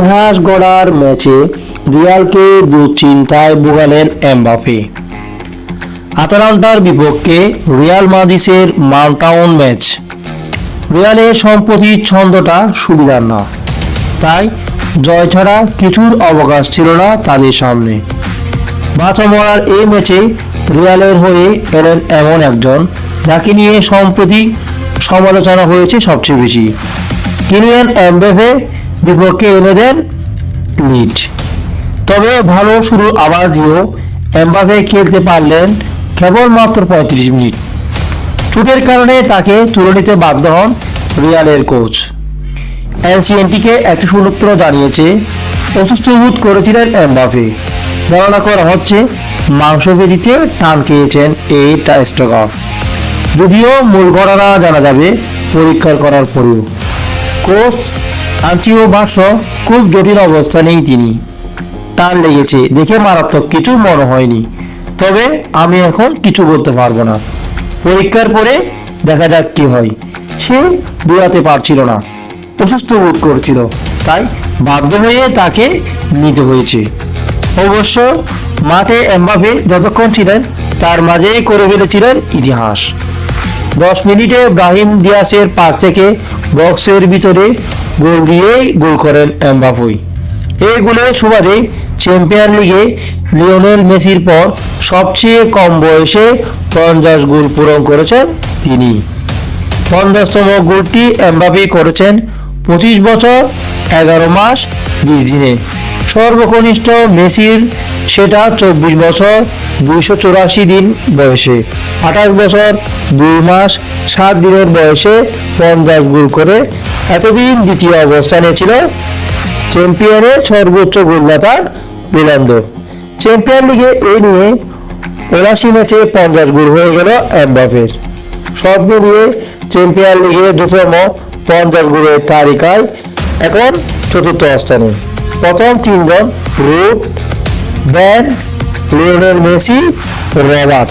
ইতিহাস গড়ার ম্যাচে রিয়ালকে দুশ্চিন্তায় ভোগালেন এমবাপে আতালান্টার বিপক্ষে রিয়াল মাদ্রিসের মাউন্টাউন ম্যাচ। রিয়ালের সম্পত্তির ছন্দটা সুবিধার না। তাই জয় ছাড়া কিছুর অবকাশ ছিল না তাদের সামনে। বাঁচা মরার এই ম্যাচে রিয়ালের হয়ে এলেন এমন একজন, যাকে নিয়ে সম্প্রতি সমালোচনা হয়েছে সবচেয়ে বেশি। কিলিয়ান এমবেফে বিপক্ষে এনে দেন লিড তবে ভালো শুরু আবার দিয়েও এমবাপে খেলতে পারলেন কেবলমাত্র পঁয়ত্রিশ মিনিট। চোটের কারণে তাকে তুলে নিতে বাধ্য হন রিয়ালের কোচ এনসিএনটিকে একটি সুনূত্র জানিয়েছে, অসুস্থ বোধ করেছিলেন এমবাপে। ধারণা করা হচ্ছে মাংসপেশিতে টান খেয়েছেন এই স্টক যদিও মূল ঘটনা জানা যাবে পরীক্ষা করার পরেও। কোচ আঞ্চিও ভাষ্য, খুব জটিল অবস্থানেই তিনি। টান লেগেছে, দেখে মারাত্মক কিছু মনে হয়নি। তবে আমি এখন কিছু বলতে পারব না। পরীক্ষার পরে দেখা যাক কি হয়। সে দৌড়াতে পারছিল না। অসুস্থ বোধ করছিল। তাই বাধ্য হয়ে তাকে নিতে হয়েছে। অবশ্য মাঠে এমবাপে যতক্ষণ ছিলেন, তার মাঝেই করে ফেলেছিলেন ইতিহাস। দশ মিনিটে ব্রাহিম দিয়াসের পাশ থেকে বক্সের ভিতরে গোল দিয়েই গোল করেন এমবাপুই এই গোলের সুবাদে চ্যাম্পিয়ন লিগে লিওনেল মেসির পর সবচেয়ে কম বয়সে পঞ্চাশ গোল পূরণ করেছেন তিনি। পঞ্চাশতম গোলটি এমবাপি করেছেন পঁচিশ বছর, এগারো মাস, বিশ দিনে। সর্বকনিষ্ঠ মেসির সেটা চব্বিশ বছর দুইশো চুরাশি দিন বয়সে, আঠাশ বছর দুই মাস সাত দিনের বয়সে পঞ্চাশ গোল করে এতদিন দ্বিতীয় অবস্থানে ছিল চ্যাম্পিয়নের সর্বোচ্চ গোলদাতা রোনালদো। চ্যাম্পিয়ন লিগে এই নিয়ে উনাশি ম্যাচে পঞ্চাশ গোল হয়ে গেল এমবাপের সব মিলিয়ে চ্যাম্পিয়ন লিগে দ্রুততম পঞ্চাশ গোলের তালিকায় এখন চতুর্থ স্থানে। প্রথম তিনজন রুট ব্যান লিওনেল মেসি রবার্ট।